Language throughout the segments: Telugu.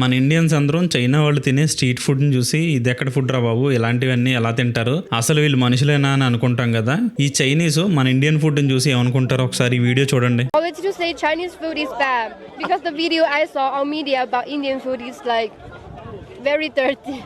మన ఇండియన్స్ అందరం చైనా వాళ్ళు తినే స్ట్రీట్ ఫుడ్ని చూసి ఇది ఎక్కడ ఫుడ్ రా బాబు? ఇలాంటివన్నీ ఎలా తింటారు? అసలు వీళ్ళు మనుషులేనా అని అనుకుంటాం కదా. ఈ చైనీస్ మన ఇండియన్ ఫుడ్ని చూసి ఏమనుకుంటారు ఒకసారి ఈ వీడియో చూడండి. Always to say Chinese food is bad because the video I saw on media about Indian food is like very dirty.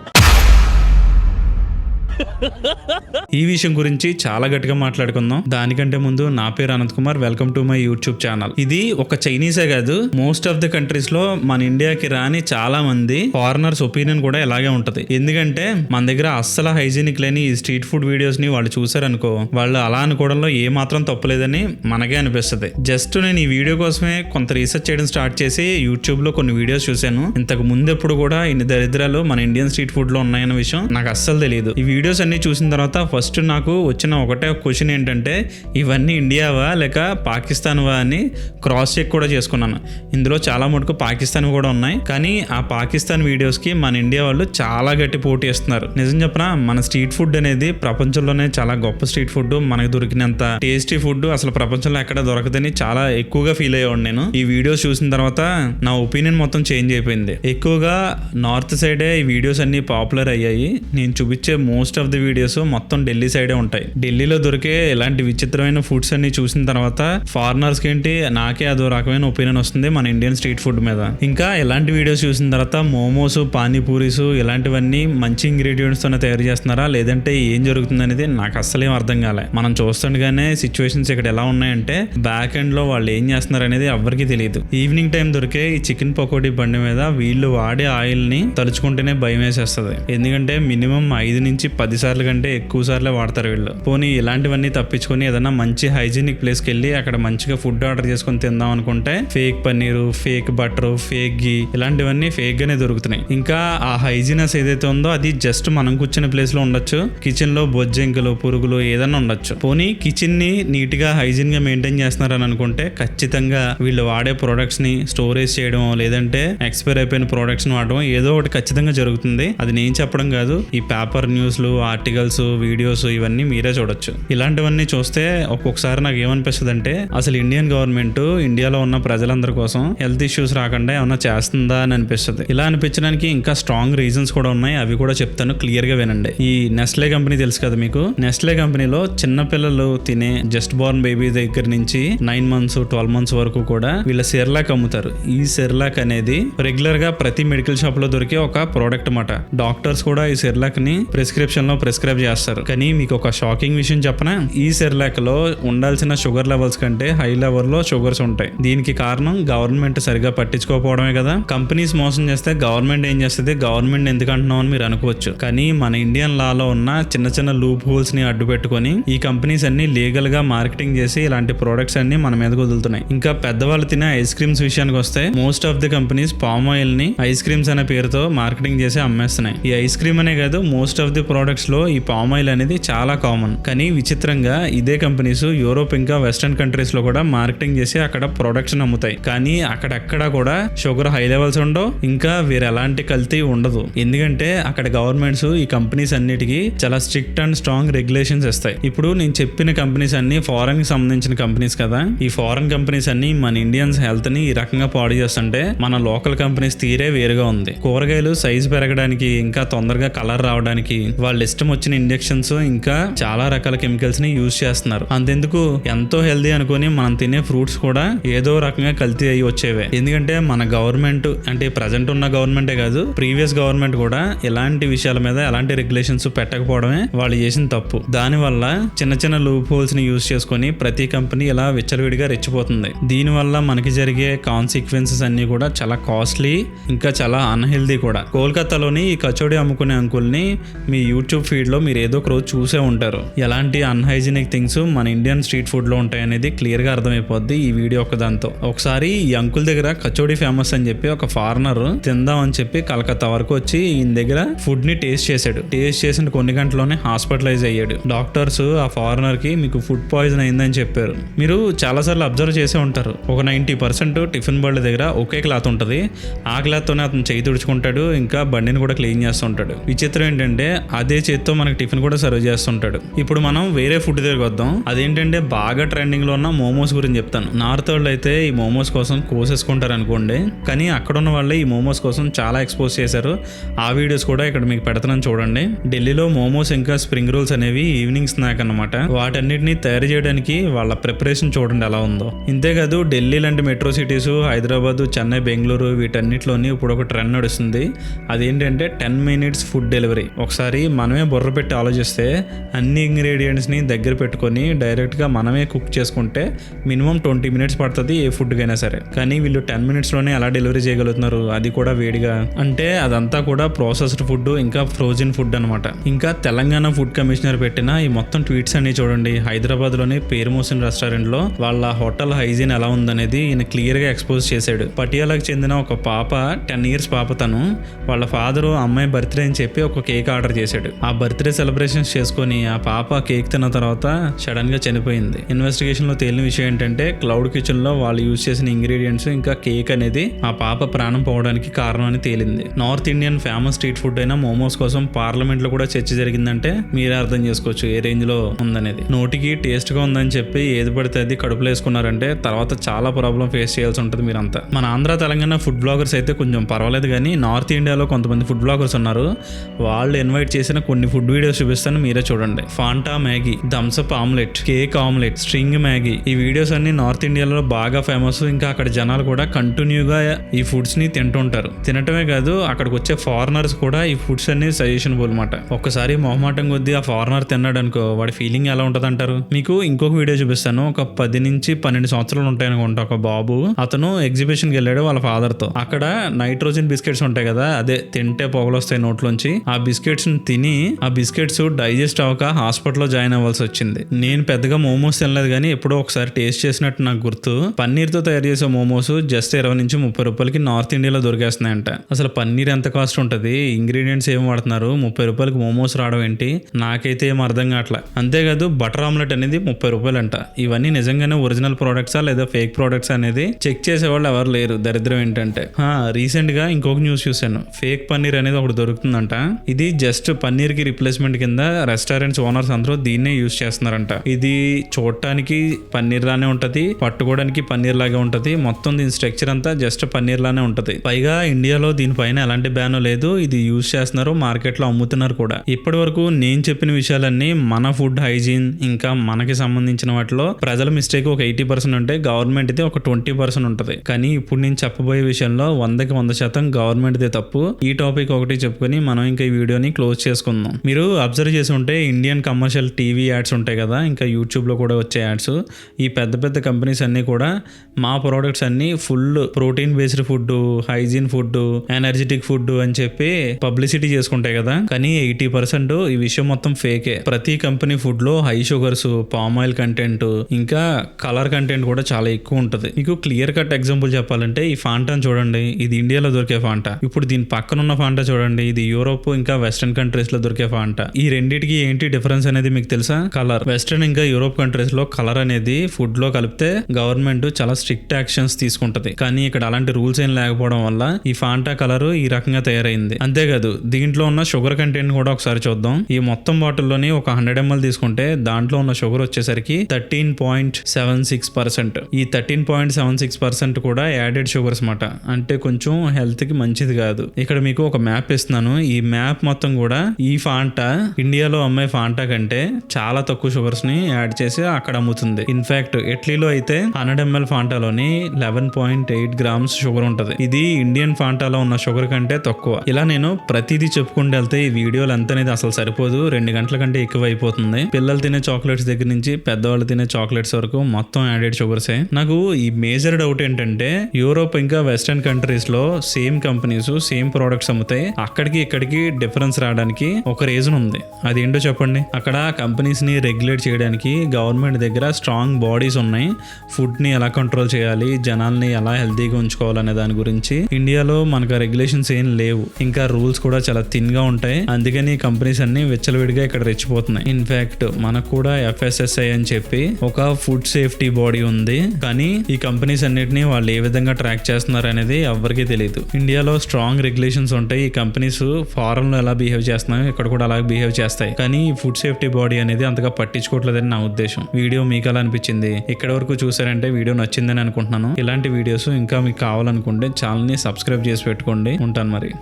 ఈ విషయం గురించి చాలా గట్టిగా మాట్లాడుకుందాం. దానికంటే ముందు నా పేరు Anant Kumar. Welcome to my YouTube channel ఇది ఒక చైనీసే కాదు. మోస్ట్ ఆఫ్ ది కంట్రీస్లో మన ఇండియాకి రాని చాలా మంది ఫారినర్స్ ఒపీనియన్ కూడా ఇలాగే ఉంటది. ఎందుకంటే మన దగ్గర అస్సలు హైజీనిక్ లేని ఈ స్ట్రీట్ ఫుడ్ వీడియోస్ని వాళ్ళు చూసారనుకో వాళ్ళు అలా అనుకోవడంలో ఏ మాత్రం తప్పులేదని మనకే అనిపిస్తుంది. జస్ట్ నేను ఈ వీడియో కోసమే కొంత రీసెర్చ్ చేయడం స్టార్ట్ చేసి యూట్యూబ్లో కొన్ని వీడియోస్ చూశాను. ఇంతకు ముందు ఎప్పుడు కూడా ఇన్ని దరిద్రాలు మన ఇండియన్ స్ట్రీట్ ఫుడ్లో ఉన్నాయన్న విషయం నాకు అస్సలు తెలియదు ఈ వీడియోస్ అన్ని చూసిన తర్వాత ఫస్ట్ నాకు వచ్చిన ఒకటే క్వశ్చన్ ఏంటంటే ఇవన్నీ ఇండియావా లేక పాకిస్తాన్వా? అని క్రాస్ చెక్ కూడా చేసుకున్నాను. ఇందులో చాలా మటుకు పాకిస్తాన్ కూడా ఉన్నాయి. కానీ ఆ పాకిస్తాన్ వీడియోస్కి మన ఇండియా వాళ్ళు చాలా గట్టి పోటీ ఇస్తున్నారు నిజం చెప్పనా? మన స్ట్రీట్ ఫుడ్ అనేది ప్రపంచంలోనే చాలా గొప్ప స్ట్రీట్ ఫుడ్ మనకు దొరికినంత టేస్టీ ఫుడ్ అసలు ప్రపంచంలో ఎక్కడ దొరకదని చాలా ఎక్కువగా ఫీల్ అయ్యేవాడు నేను. ఈ వీడియోస్ చూసిన తర్వాత నా ఒపీనియన్ మొత్తం చేంజ్ అయిపోయింది. ఎక్కువగా నార్త్ సైడే ఈ వీడియోస్ అన్ని పాపులర్ అయ్యాయి. నేను చూపించే మోస్ట్ ఆఫ్ ది వీడియోస్ మొత్తం ఢిల్లీ సైడే ఉంటాయి. ఢిల్లీలో దొరికే ఇలాంటి విచిత్రమైన ఫుడ్స్ అన్ని చూసిన తర్వాత ఫారినర్స్ ఏంటి నాకే అదో రకమైన ఒపీనియన్ వస్తుంది మన ఇండియన్ స్ట్రీట్ ఫుడ్ మీద. ఇంకా ఇలాంటి వీడియోస్ చూసిన తర్వాత మోమోస్ పానీపూరీస్ ఇలాంటివన్నీ మంచి ఇంగ్రీడియంట్స్ తోనే తయారు చేస్తున్నారా లేదంటే ఏం జరుగుతుంది అనేది నాకు అస్సలేం అర్థం కాలే. మనం చూస్తుండగానే సిచ్యువేషన్స్ ఇక్కడ ఎలా ఉన్నాయంటే బ్యాక్ ఎండ్లో వాళ్ళు ఏం చేస్తున్నారు అనేది ఎవరికి తెలియదు. ఈవినింగ్ టైం దొరికే ఈ చికెన్ పకోడీ బండి మీద వీళ్ళు వాడే ఆయిల్ని తలుచుకుంటేనే భయం వేసేస్తుంది. ఎందుకంటే మినిమం ఐదు నుంచి పది సార్లు కంటే ఎక్కువ సార్లే వాడతారు వీళ్ళు. పోనీ ఇలాంటివన్నీ తప్పించుకొని ఏదైనా మంచి హైజీనిక్ ప్లేస్కి వెళ్ళి అక్కడ మంచిగా ఫుడ్ ఆర్డర్ చేసుకొని తిందాం అనుకుంటే fake paneer fake butter fake ghee ఇలాంటివన్నీ ఫేక్ గానే దొరుకుతున్నాయి. ఇంకా ఆ హైజీనెస్ ఏదైతే ఉందో అది జస్ట్ మనం కూర్చున్న ప్లేస్లో ఉండొచ్చు. కిచెన్లో బొజ్జంకులు పురుగులు ఏదైనా ఉండొచ్చు. పోనీ కిచెన్ని నీట్గా హైజీన్గా మెయింటైన్ చేస్తున్నారని అనుకుంటే ఖచ్చితంగా వీళ్ళు వాడే ప్రొడక్ట్స్ని స్టోరేజ్ చేయడం లేదంటే ఎక్స్పైర్ అయిపోయిన ప్రొడక్ట్స్ని వాడడం ఏదో ఒకటి ఖచ్చితంగా జరుగుతుంది. అది నేను చెప్పడం కాదు. ఈ పేపర్ న్యూస్లు ఆర్టికల్స్ వీడియోస్ ఇవన్నీ మీరే చూడొచ్చు. ఇలాంటివన్నీ చూస్తే ఒక్కొక్కసారి నాకు ఏమనిపిస్తుంది అంటే అసలు ఇండియన్ గవర్నమెంట్ ఇండియాలో ఉన్న ప్రజలందరి కోసం హెల్త్ ఇష్యూస్ రాకుండా ఏమన్నా చేస్తుందా అని అనిపిస్తుంది. ఇలా అనిపించడానికి ఇంకా స్ట్రాంగ్ రీజన్స్ కూడా ఉన్నాయి. అవి కూడా చెప్తాను క్లియర్గా వినండి. ఈ నెస్లే కంపెనీ తెలుసు కదా మీకు? నెస్లే కంపెనీలో చిన్న పిల్లలు తినే జస్ట్ బోర్న్ బేబీ దగ్గర నుంచి నైన్ మంత్స్ ట్వెల్వ్ మంత్స్ వరకు కూడా వీళ్ళ సెర్లాక్ అమ్ముతారు. ఈ సెర్లాక్ అనేది రెగ్యులర్గా ప్రతి మెడికల్ షాప్లో దొరికే ఒక ప్రోడక్ట్ అన్నమాట. డాక్టర్స్ కూడా ఈ సెర్లాక్ని ప్రిస్క్రిప్షన్ లో ప్రిస్క్రైబ్ చేస్తారు. కానీ మీకు ఒక షాకింగ్ విషయం చెప్పనా? ఈ సెర్లాక్లో ఉండాల్సిన షుగర్ లెవెల్స్ కంటే హై లెవెల్లో షుగర్స్ ఉంటాయి. దీనికి కారణం గవర్నమెంట్ సరిగా పట్టించుకోకపోవడమే కదా. కంపెనీస్ మోసం చేస్తే గవర్నమెంట్ ఏం చేస్తుంది? గవర్నమెంట్ ఎందుకు అంటున్నాం అని మీరు అనుకోవచ్చు. కానీ మన ఇండియన్ లాలో ఉన్న చిన్న చిన్న లూప్ హోల్స్ని అడ్డు పెట్టుకొని ఈ కంపెనీస్ అన్ని లీగల్గా మార్కెటింగ్ చేసి ఇలాంటి ప్రొడక్ట్స్ అన్ని మన మీదకి వదులుతున్నాయి. ఇంకా పెద్దవాళ్ళు తినే ఐస్ క్రీమ్స్ విషయానికి వస్తే most of the companies palm ఆయిల్ని ఐస్ క్రీమ్స్ అనే పేరుతో మార్కెటింగ్ చేసి అమ్మేస్తున్నాయి. ఈ ఐస్ క్రీమ్ అనే కాదు మోస్ట్ ఆఫ్ ది ప్రోడక్ట్ లో ఈ పామ్ ఆయిల్ అనేది చాలా కామన్ కానీ విచిత్రంగా ఇదే కంపెనీస్ యూరోప్ ఇంకా వెస్టర్న్ కంట్రీస్లో కూడా మార్కెటింగ్ చేసి అక్కడ ప్రొడక్ట్స్ అమ్ముతాయి. కానీ అక్కడక్కడ కూడా షుగర్ హై లెవెల్స్ ఉండవు. ఇంకా వీరు ఎలాంటి కల్తీ ఉండదు. ఎందుకంటే అక్కడ గవర్నమెంట్స్ ఈ కంపెనీస్ అన్నిటికీ చాలా స్ట్రిక్ట్ అండ్ స్ట్రాంగ్ రెగ్యులేషన్స్ ఇస్తాయి. ఇప్పుడు నేను చెప్పిన కంపెనీస్ అన్ని ఫారెన్కి సంబంధించిన కంపెనీస్ కదా. ఈ ఫారెన్ కంపెనీస్ అన్ని మన ఇండియన్స్ హెల్త్ని ఈ రకంగా పాడు చేస్తుంటే మన లోకల్ కంపెనీస్ తీరే వేరుగా ఉంది. కూరగాయలు సైజ్ పెరగడానికి ఇంకా తొందరగా కలర్ రావడానికి వాళ్ళు ఇష్టం వచ్చిన ఇంజెక్షన్స్ ఇంకా చాలా రకాల కెమికల్స్ని యూజ్ చేస్తున్నారు. అంతెందుకు ఎంతో హెల్దీ అనుకుని మనం తినే ఫ్రూట్స్ కూడా ఏదో రకంగా కల్తీ అయ్యి వచ్చేవే. ఎందుకంటే మన గవర్నమెంట్ అంటే ప్రజెంట్ ఉన్న గవర్నమెంటే కాదు ప్రీవియస్ గవర్నమెంట్ కూడా ఇలాంటి విషయాల మీద ఎలాంటి రెగ్యులేషన్స్ పెట్టకపోవడమే వాళ్ళు చేసిన తప్పు. దానివల్ల చిన్న చిన్న లూప్ హోల్స్ని యూజ్ చేసుకొని ప్రతి కంపెనీ ఇలా విచ్చలవిడిగా రెచ్చిపోతుంది. దీనివల్ల మనకి జరిగే కాన్సిక్వెన్సెస్ అన్ని కూడా చాలా కాస్ట్లీ ఇంకా చాలా అన్హెల్దీ కూడా. కోల్కతాలోని ఈ కచోడి అమ్ముకునే అంకుల్ని మీ యూట్యూబ్ ఫీడ్లో మీరు ఏదో ఒక రోజు చూసే ఉంటారు. ఎలాంటి అన్హైజీనిక్ థింగ్స్ మన ఇండియన్ స్ట్రీట్ ఫుడ్లో ఉంటాయి అనేది అర్థమైపోద్ది ఈ వీడియో ఒక దాంతో ఒకసారి ఈ అంకుల్ దగ్గర కచోడి ఫేమస్ అని చెప్పి ఒక ఫారినర్ తిందాం అని చెప్పి కలకత్తా వరకు వచ్చి ఈయన దగ్గర ఫుడ్ని టేస్ట్ చేశాడు. టేస్ట్ చేసిన కొన్ని గంటల్లోనే హాస్పిటలైజ్ అయ్యాడు. డాక్టర్స్ ఆ ఫారినర్కి మీకు ఫుడ్ పాయిజన్ అయిందని చెప్పారు. మీరు చాలా సార్లు అబ్జర్వ్ చేసే ఉంటారు. ఒక నైంటీ పర్సెంట్ టిఫిన్ బర్డ్ దగ్గర ఒకే క్లాత్ ఉంటుంది. ఆ క్లాత్ తోనే అతను చేయి తుడుచుకుంటాడు. ఇంకా బండిని కూడా క్లీన్ చేస్తూ ఉంటాడు విచిత్రం ఏంటంటే అదే అదే చేత్తో మనకి టిఫిన్ కూడా సర్వ్ చేస్తుంటాడు. ఇప్పుడు మనం వేరే ఫుడ్ దగ్గరికి వద్దాం. అదేంటంటే బాగా ట్రెండింగ్లో ఉన్న మోమోస్ గురించి చెప్తాను. నార్త్ వాళ్ళు అయితే ఈ మోమోస్ కోసం కోసేసుకుంటారు అనుకోండి కానీ అక్కడ ఉన్న వాళ్ళే ఈ మోమోస్ కోసం చాలా ఎక్స్పోజ్ చేశారు. ఆ వీడియోస్ కూడా ఇక్కడ మీకు పెడతానని చూడండి. ఢిల్లీలో మోమోస్ ఇంకా స్ప్రింగ్ రోల్స్ అనేవి ఈవినింగ్ స్నాక్ అన్నమాట. వాటన్నిటిని తయారు చేయడానికి వాళ్ళ ప్రిపరేషన్ చూడండి ఎలా ఉందో. ఇంతేకాదు ఢిల్లీ లాంటి మెట్రో సిటీస్ హైదరాబాద్ చెన్నై బెంగళూరు వీటన్నిటిలోని ఇప్పుడు ఒక ట్రెండ్ నడుస్తుంది. అదేంటంటే టెన్ మినిట్స్ ఫుడ్ డెలివరీ. ఒకసారి మనమే బుర్ర పెట్టి ఆలోచిస్తే అన్ని ఇంగ్రీడియంట్స్ని దగ్గర పెట్టుకొని డైరెక్ట్గా మనమే కుక్ చేసుకుంటే మినిమం ట్వంటీ మినిట్స్ పడుతుంది ఏ ఫుడ్కైనా సరే. కానీ వీళ్ళు టెన్ మినిట్స్లోనే ఎలా డెలివరీ చేయగలుగుతున్నారు? అది కూడా వేడిగా. అంటే అదంతా కూడా ప్రాసెస్డ్ ఫుడ్ ఇంకా ఫ్రోజన్ ఫుడ్ అనమాట ఇంకా తెలంగాణ ఫుడ్ కమిషనర్ పెట్టిన ఈ మొత్తం ట్వీట్స్ అన్ని చూడండి. హైదరాబాద్లోని పేరు మోసిన రెస్టారెంట్లో వాళ్ళ హోటల్ హైజీన్ ఎలా ఉందనేది ఈయన క్లియర్గా ఎక్స్పోజ్ చేశాడు. పటియాలకు చెందిన ఒక పాప టెన్ ఇయర్స్ పాప తను వాళ్ళ ఫాదరు అమ్మాయి బర్త్డే అని చెప్పి ఒక కేక్ ఆర్డర్ చేశాడు. ఆ బర్త్డే సెలబ్రేషన్స్ చేసుకొని ఆ పాప కేక్ తిన్న తర్వాత సడన్గా చనిపోయింది. ఇన్వెస్టిగేషన్లో తేలిన విషయం ఏంటంటే క్లౌడ్ కిచెన్లో వాళ్ళు యూజ్ చేసిన ఇంగ్రీడియంట్స్ ఇంకా కేక్ అనేది ఆ పాప ప్రాణం పోవడానికి కారణం అని తేలింది. North Indian famous street food అయిన మోమోస్ కోసం పార్లమెంట్లో కూడా చర్చ జరిగిందంటే మీరే అర్థం చేసుకోవచ్చు ఏ రేంజ్లో ఉందనేది. నోటికి టేస్ట్గా ఉందని చెప్పి ఏది పడితే అది కడుపులో వేసుకున్నారంటే తర్వాత చాలా ప్రాబ్లం ఫేస్ చేయాల్సి ఉంటుంది మీరంతా. మన ఆంధ్ర తెలంగాణ ఫుడ్ బ్లాగర్స్ అయితే కొంచెం పర్వాలేదు కానీ నార్త్ ఇండియాలో కొంతమంది ఫుడ్ బ్లాగర్స్ ఉన్నారు. వాళ్ళు ఇన్వైట్ చేసిన కొన్ని ఫుడ్ వీడియోస్ చూపిస్తాను మీరే చూడండి. Fanta Maggi Thums Up omelette cake omelette string Maggi ఈ వీడియోస్ అన్ని నార్త్ ఇండియాలో బాగా ఫేమస్ ఇంకా అక్కడ జనాలు కూడా కంటిన్యూగా ఈ ఫుడ్స్ని తింటుంటారు తినటమే కాదు అక్కడికి వచ్చే ఫారినర్స్ కూడా ఈ ఫుడ్స్ అన్ని సజెషన్ అనమాట ఒక్కసారి మొహమాటం కొద్దీ ఆ ఫారినర్ తిన్నాడు అనుకో వాడి ఫీలింగ్ ఎలా ఉంటుంది అంటారు మీకు ఇంకొక వీడియో చూపిస్తాను. ఒక పది నుంచి పన్నెండు సంవత్సరాలు ఉంటాయి అనుకుంటా ఒక బాబు. అతను ఎగ్జిబిషన్కి వెళ్ళాడు వాళ్ళ ఫాదర్తో. అక్కడ నైట్రోజన్ బిస్కెట్స్ ఉంటాయి కదా అదే తింటే పొగలు వస్తాయి నోట్లోంచి. ఆ బిస్కెట్స్ తిని ఆ బిస్కెట్స్ డైజెస్ట్ అవ్వక హాస్పిటల్లో జాయిన్ అవ్వాల్సి వచ్చింది. నేను పెద్దగా మోమోస్ తినలేదు కానీ ఎప్పుడో ఒకసారి టేస్ట్ చేసినట్టు నాకు గుర్తు. పన్నీర్తో తయారు చేసే మోమోస్ జస్ట్ ఇరవై నుంచి ముప్పై రూపాయలకి నార్త్ ఇండియాలో దొరికేస్తున్నాయంట. అసలు పన్నీర్ ఎంత కాస్ట్ ఉంటుంది? ఇంగ్రీడియంట్స్ ఏం వాడుతున్నారు? ముప్పై రూపాయలకి మోమోస్ రావడం ఏంటి? నాకైతే ఏం అర్థం కావట్లే. అంతేకాదు బటర్ ఆమ్లెట్ అనేది ముప్పై రూపాయలంట. ఇవన్నీ నిజంగానే ఒరిజినల్ ప్రోడక్ట్సా లేదా ఫేక్ ప్రోడక్ట్స్ అనేది చెక్ చేసే వాళ్ళు ఎవరు లేరు. దరిద్రం ఏంటంటే. రీసెంట్గా ఇంకొక న్యూస్ చూశాను. ఫేక్ పన్నీర్ అనేది ఒకటి దొరుకుతుందంట. ఇది జస్ట్ పన్నీర్ కి రిప్లేస్మెంట్ కింద రెస్టారెంట్స్ ఓనర్స్ అందరూ దీన్నే యూజ్ చేస్తున్నారంట. ఇది చూడటానికి పన్నీర్ లానే ఉంటది పట్టుకోవడానికి పన్నీర్ లాగే ఉంటది. మొత్తం దీని స్ట్రక్చర్ అంతా జస్ట్ పన్నీర్ లానే ఉంటది. పైగా ఇండియాలో దీనిపైన ఎలాంటి బ్యాన్ లేదు ఇది యూజ్ చేస్తున్నారు మార్కెట్లో అమ్ముతున్నారు కూడా. ఇప్పటి వరకు నేను చెప్పిన విషయాలన్నీ మన ఫుడ్ హైజీన్ ఇంకా మనకి సంబంధించిన వాటిలో ప్రజల మిస్టేక్ ఒక ఎయిటీ పర్సెంట్ ఉంటే గవర్నమెంట్ ఇది ఒక ట్వంటీ పర్సెంట్ ఉంటది. కానీ ఇప్పుడు నేను చెప్పబోయే విషయంలో వందకి వంద శాతం గవర్నమెంట్ దే తప్పు. ఈ టాపిక్ ఒకటి చెప్పుకొని మనం ఇంకా ఈ వీడియోని క్లోజ్ చేసుకుందాం. మీరు అబ్జర్వ్ చేసి ఉంటే ఇండియన్ కమర్షియల్ టీవీ యాడ్స్ ఉంటాయి కదా ఇంకా యూట్యూబ్లో కూడా వచ్చే యాడ్స్. ఈ పెద్ద పెద్ద కంపెనీస్ అన్నీ కూడా మా ప్రోడక్ట్స్ అన్ని full protein based food hygiene food energetic food అని చెప్పి పబ్లిసిటీ చేసుకుంటాయి కదా. కానీ ఎయిటీ పర్సెంట్ ఈ విషయం మొత్తం ఫేకే. ప్రతి కంపెనీ ఫుడ్లో high sugars palm oil content ఇంకా కలర్ కంటెంట్ కూడా చాలా ఎక్కువ ఉంటుంది. మీకు క్లియర్ కట్ ఎగ్జాంపుల్ చెప్పాలంటే ఈ ఫాంటాని చూడండి. ఇది ఇండియాలో దొరికే ఫాంటా. ఇప్పుడు దీని పక్కన ఉన్న ఫాంటా చూడండి. ఇది యూరోప్ ఇంకా వెస్ట్రన్ కంట్రీస్లో దొరికే ఫాంట ఈ రెండింటికి ఏంటి డిఫరెన్స్ అనేది మీకు తెలుసా? కలర్ వెస్ట్రన్ ఇంకా యూరోప్ కంట్రీస్లో కలర్ అనేది ఫుడ్లో కలిపితే గవర్నమెంట్ చాలా స్ట్రిక్ట్ యాక్షన్స్ తీసుకుంటది. కానీ ఇక్కడ అలాంటి రూల్స్ ఏం లేకపోవడం వల్ల ఈ ఫాంటా కలర్ ఈ రకంగా తయారైంది. అంతేకాదు దీంట్లో ఉన్న షుగర్ కంటెంట్ కూడా ఒకసారి చూద్దాం. ఈ మొత్తం బాటిల్లోని ఒక హండ్రెడ్ ఎంఎల్ తీసుకుంటే దాంట్లో ఉన్న షుగర్ వచ్చేసరికి thirteen point seven six percent ఈ thirteen point seven six percent కూడా యాడెడ్ షుగర్స్ అనమాట అంటే కొంచెం హెల్త్కి మంచిది కాదు. ఇక్కడ మీకు ఒక మ్యాప్ ఇస్తున్నాను. ఈ మ్యాప్ మొత్తం కూడా ఈ ఈ ఫాంటా ఇండియాలో అమ్మే ఫాంటా కంటే చాలా తక్కువ షుగర్స్ని యాడ్ చేసి అక్కడ అమ్ముతుంది. ఇన్ఫాక్ట్ ఇటలీలో అయితే hundred ML ఫాంటాలోని eleven point eight grams sugar ఉంటుంది. ఇది ఇండియన్ ఫాంటాలో ఉన్న షుగర్ కంటే తక్కువ. ఇలా నేను ప్రతిదీ చెప్పుకుంటూ వెళ్తే ఈ వీడియోలు ఎంత అనేది అసలు సరిపోదు. రెండు గంటల కంటే ఎక్కువ అయిపోతుంది పిల్లలు తినే చాక్లెట్స్ దగ్గర నుంచి పెద్దవాళ్ళు తినే చాక్లెట్స్ వరకు మొత్తం యాడెడ్ షుగర్సే నాకు ఈ మేజర్ డౌట్ ఏంటంటే యూరోప్ ఇంకా వెస్టర్న్ కంట్రీస్లో సేమ్ కంపెనీస్ సేమ్ ప్రోడక్ట్స్ అమ్ముతాయి అక్కడికి ఇక్కడికి డిఫరెన్స్ రావడానికి ఒక రీజన్ ఉంది. అదేంటో చెప్పండి? అక్కడ కంపెనీస్ని రెగ్యులేట్ చేయడానికి గవర్నమెంట్ దగ్గర స్ట్రాంగ్ బాడీస్ ఉన్నాయి. ఫుడ్ని ఎలా కంట్రోల్ చేయాలి? జనాల్ని ఎలా హెల్తీగా ఉంచుకోవాలనే దాని గురించి ఇండియాలో మనకు రెగ్యులేషన్స్ ఏం లేవు. ఇంకా రూల్స్ కూడా చాలా థిన్గా ఉంటాయి. అందుకని కంపెనీస్ అన్ని విచ్చలవిడిగా ఇక్కడ రెచ్చిపోతున్నాయి. ఇన్ఫాక్ట్ మనకు కూడా ఎఫ్ఎస్ఎస్ఐ అని చెప్పి ఒక ఫుడ్ సేఫ్టీ బాడీ ఉంది. కానీ ఈ కంపెనీస్ అన్నిటిని వాళ్ళు ఏ విధంగా ట్రాక్ చేస్తున్నారు అనేది ఎవరికీ తెలియదు ఇండియాలో స్ట్రాంగ్ రెగ్యులేషన్స్ ఉంటాయి. ఈ కంపెనీస్ ఫారెన్లో ఎలా బిహేవ్ చేస్తున్నాయో ఇక్కడ కూడా అలాగే బిహేవ్ చేస్తాయి. కానీ ఫుడ్ సేఫ్టీ బాడీ అనేది అంతగా పట్టించుకోవట్లేదని నా ఉద్దేశం. వీడియో మీకు ఎలా అనిపించింది? ఇక్కడ వరకు చూసారంటే వీడియో నచ్చిందని అనుకుంటున్నాను. ఇలాంటి వీడియోస్ ఇంకా మీకు కావాలనుకుంటే ఛానల్ని సబ్స్క్రైబ్ చేసి పెట్టుకోండి. ఉంటాను మరి.